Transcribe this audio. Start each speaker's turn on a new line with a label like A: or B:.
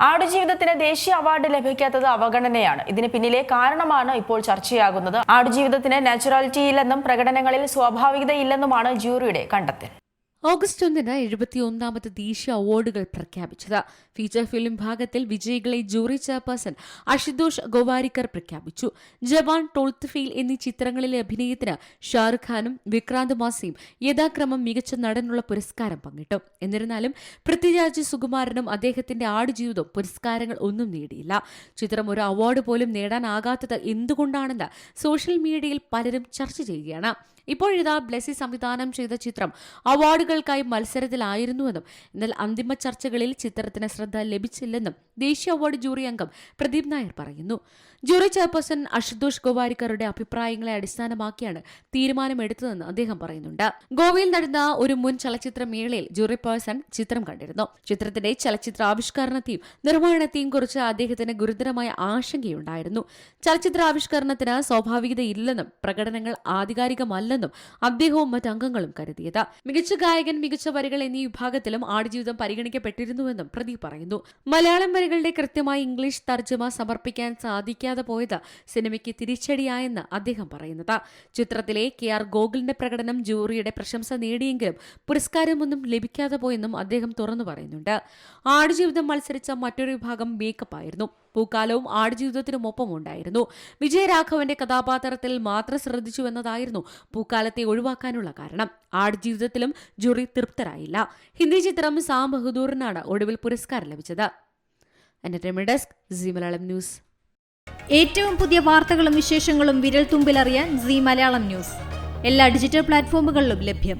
A: ആടുജീവിതത്തിന് ദേശീയ അവാർഡ് ലഭിക്കാത്തത് അവഗണനയാണ്. ഇതിന് പിന്നിലെ കാരണമാണ് ഇപ്പോൾ ചർച്ചയാകുന്നത്. ആടുജീവിതത്തിന് നാച്ചുറാലിറ്റി ഇല്ലെന്നും പ്രകടനങ്ങളിൽ സ്വാഭാവികതയില്ലെന്നുമാണ് ജൂറിയുടെ കണ്ടെത്തൽ.
B: ഓഗസ്റ്റ് ഒന്നിന് എഴുപത്തിയൊന്നാമത് ദേശീയ അവാർഡുകൾ പ്രഖ്യാപിച്ചത്. ഫീച്ചർ ഫിലിം ഭാഗത്തിൽ വിജയികളെ ജൂറി ചെയർപേഴ്സൺ അഷിതോഷ് ഗോവാരിക്കർ പ്രഖ്യാപിച്ചു. ജവാൻ ടോൾത്ത് ഫീൽ എന്നീ ചിത്രങ്ങളിലെ അഭിനയത്തിന് ഷാറുഖ് ഖാനും വിക്രാന്ത് മാസിയും യഥാക്രമം മികച്ച നടനുള്ള പുരസ്കാരം പങ്കിട്ടു. എന്നിരുന്നാലും പൃഥ്വിരാജ് സുകുമാരനും അദ്ദേഹത്തിന്റെ ആടുജീവിതം പുരസ്കാരങ്ങൾ ഒന്നും നേടിയില്ല. ചിത്രം ഒരു അവാർഡ് പോലും നേടാനാകാത്തത് എന്തുകൊണ്ടാണെന്ന് സോഷ്യൽ മീഡിയയിൽ പലരും ചർച്ച ചെയ്യുകയാണ്. ഇപ്പോഴിതാ ബ്ലെസി സംവിധാനം ചെയ്ത ചിത്രം അവാർഡുകൾക്കായി മത്സരത്തിലായിരുന്നുവെന്നും എന്നാൽ അന്തിമ ചർച്ചകളിൽ ചിത്രത്തിന് ശ്രദ്ധ ലഭിച്ചില്ലെന്നും ദേശീയ അവാർഡ് ജൂറി അംഗം പ്രദീപ് നായർ പറയുന്നു. ജൂറി ചെയർപേഴ്സൺ അഷുതോഷ് ഗോവാരിക്കറുടെ അഭിപ്രായങ്ങളെ അടിസ്ഥാനമാക്കിയാണ് തീരുമാനമെടുത്തതെന്ന് അദ്ദേഹം പറയുന്നുണ്ട്. ഗോവയിൽ നടന്ന ഒരു മുൻ ചലച്ചിത്ര മേളയിൽ ജൂറി പേഴ്സൺ ചിത്രം കണ്ടിരുന്നു. ചിത്രത്തിന്റെ ചലച്ചിത്ര ആവിഷ്കരണത്തെയും നിർമ്മാണത്തെയും കുറിച്ച് അദ്ദേഹത്തിന് ഗുരുതരമായ ആശങ്കയുണ്ടായിരുന്നു. ചലച്ചിത്ര ആവിഷ്കരണത്തിന് സ്വാഭാവികതയില്ലെന്നും പ്രകടനങ്ങൾ ആധികാരികമല്ലെന്നും അദ്ദേഹവും മറ്റംഗങ്ങളും കരുതിയത്. മികച്ച ഗായകൻ മികച്ച വരികൾ എന്നീ വിഭാഗത്തിലും ആടുജീവിതം പരിഗണിക്കപ്പെട്ടിരുന്നുവെന്നും പ്രതി പറയുന്നു. മലയാളം വരികളുടെ കൃത്യമായി ഇംഗ്ലീഷ് തർജമ സമർപ്പിക്കാൻ സാധിക്കാതെ പോയത് സിനിമയ്ക്ക് തിരിച്ചടിയായെന്ന് അദ്ദേഹം പറയുന്നത്. ചിത്രത്തിലെ കെ ആർ ഗോകുലിന്റെ പ്രകടനം ജൂറിയുടെ പ്രശംസ നേടിയെങ്കിലും പുരസ്കാരമൊന്നും ലഭിക്കാതെ പോയെന്നും അദ്ദേഹം തുറന്നു പറയുന്നുണ്ട്. ആടുജീവിതം മത്സരിച്ച മറ്റൊരു വിഭാഗം മേക്കപ്പ് ആയിരുന്നു. പൂക്കാലവും ആടുജീവിതത്തിനുമൊപ്പം ഉണ്ടായിരുന്നു. വിജയരാഘവന്റെ കഥാപാത്രത്തിൽ മാത്രം ശ്രദ്ധിച്ചു എന്നതായിരുന്നു പൂക്കാലത്തെ ഒഴിവാക്കാനുള്ള കാരണം. ആടുജീവിതത്തിലും ജൂറി തൃപ്തരായില്ല. ഹിന്ദി ചിത്രം സാം ബഹദൂറിനാണ് ഒടുവിൽ പുരസ്കാരം ലഭിച്ചത്. ഡെസ്ക് സി മലയാളം ന്യൂസ്
C: ഏറ്റവും പുതിയ വാർത്തകളും വിശേഷങ്ങളും വിരൽ തുമ്പിലറിയാൻ സി മലയാളം ന്യൂസ് എല്ലാ ഡിജിറ്റൽ പ്ലാറ്റ്ഫോമുകളിലും ലഭ്യം.